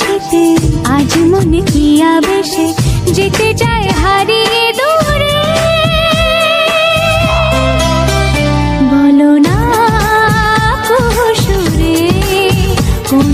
সাথে আজ মনে কি আবেশে যেতে চায় হারিয়ে দূরে। বলো না কোন